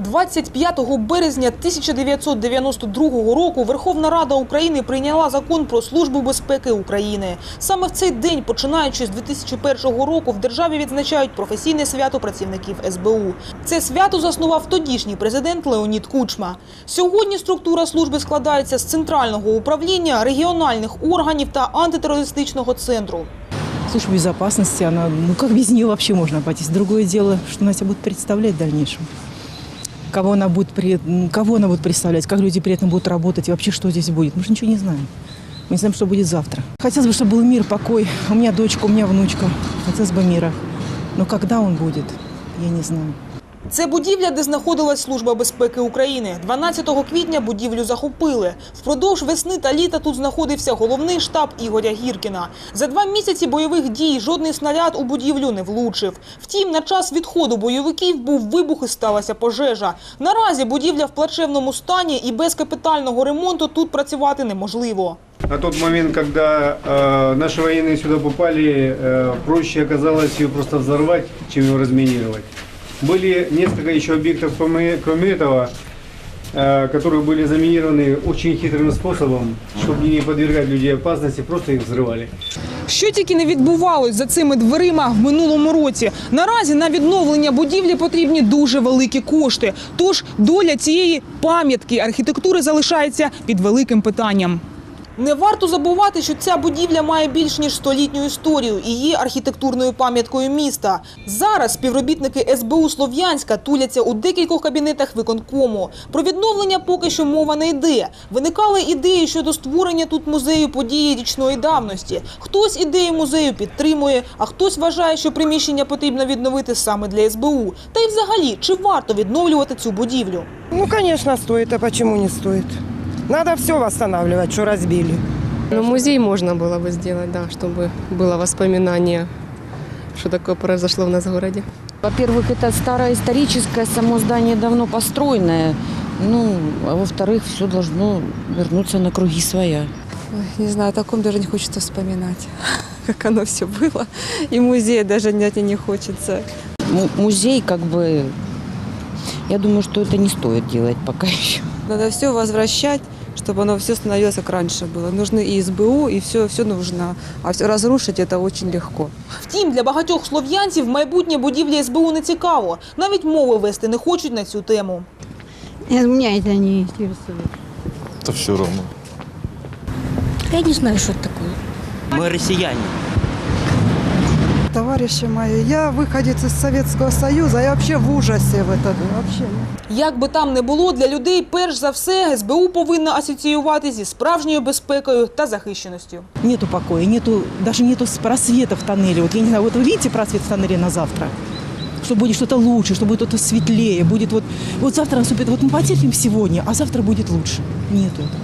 25 березня 1992 року Верховна Рада України прийняла закон про службу безпеки України. Саме в цей день, починаючи з 2001 року, в державі відзначають професійне свято працівників СБУ. Це свято заснував тодішній президент Леонід Кучма. Сьогодні структура служби складається з центрального управління, регіональних органів та антитерористичного центру. Служба безопасности, она, ну как без нее вообще можно обойтись? Другое дело, что она себя будет представлять в дальнейшем Кого она будет, при- м, кого она будет представлять, как люди при этом будут работать, и вообще что здесь будет. Мы же ничего не знаем. Мы не знаем, что будет завтра. Хотелось бы, чтобы был мир, покой. У меня дочка, у меня внучка. Хотелось бы мира. Но когда он будет, я не знаю. Це будівля, де знаходилась Служба безпеки України. 12 квітня будівлю захопили. Впродовж весни та літа тут знаходився головний штаб Ігоря Гіркіна. За два місяці бойових дій жодний снаряд у будівлю не влучив. Втім, на час відходу бойовиків був вибух і сталася пожежа. Наразі будівля в плачевному стані і без капітального ремонту тут працювати неможливо. На тот момент, когда э, наши военные сюда попали, э, проще оказалось ее просто взорвать, чем ее разминировать. Были несколько еще объектов, кроме, кроме этого, э, которые были заминированы очень хитрым способом, чтобы не подвергать людей опасности, просто их взрывали. Що тільки не відбувалось за цими дверима в минулому році. Наразі на відновлення будівлі потрібні дуже великі кошти. Тож доля цієї пам'ятки архітектури залишається під великим питанням. Не варто забувати, що ця будівля має більш ніж столітню історію і є архітектурною пам'яткою міста. Зараз співробітники СБУ Слов'янська туляться у декількох кабінетах виконкому. Про відновлення поки що мова не йде. Виникали ідеї щодо створення тут музею події річної давності. Хтось ідею музею підтримує, а хтось вважає, що приміщення потрібно відновити саме для СБУ. Та й взагалі, чи варто відновлювати цю будівлю? Ну, конечно, стоит. А почему не стоит? Надо все восстанавливать, что разбили. Ну, музей можно было бы сделать, да, чтобы было воспоминание, что такое произошло в нас в городе. Во-первых, это старое историческое, само здание давно построенное. Ну, а во-вторых, все должно вернуться на круги своя. Ой, не знаю, о таком даже не хочется вспоминать, как оно все было. И музей даже нет и не хочется. Му- музей, как бы, я думаю, что это не стоит делать пока еще. Надо все возвращать, чтобы оно все становилось как раньше было. Нужны и СБУ, и все, все нужно. А все разрушить это очень легко. Втім, для багатьох слов'янців майбутнє будівлі СБУ не цікаво. Навіть мови вести не хочуть на цю тему. Нет, Меня это не интересует. Это все равно. Я не знаю, что это такое. Мы россияне. Товарищи мои, я выходец из Советского Союза, я вообще в ужасе в этом. Вообще. Як би там не було, для людей перш за все СБУ повинна асоціювати зі справжньою безпекою та захищеністю. Нету покоя, нету, даже нету с- просвета в тоннеле. Вот я не знаю, вот вы видите просвет в тоннеле на завтра? Что будет что-то лучше, что будет что-то светлее, будет вот, вот завтра наступит, вот мы потерпим сегодня, а завтра будет лучше. Нету этого.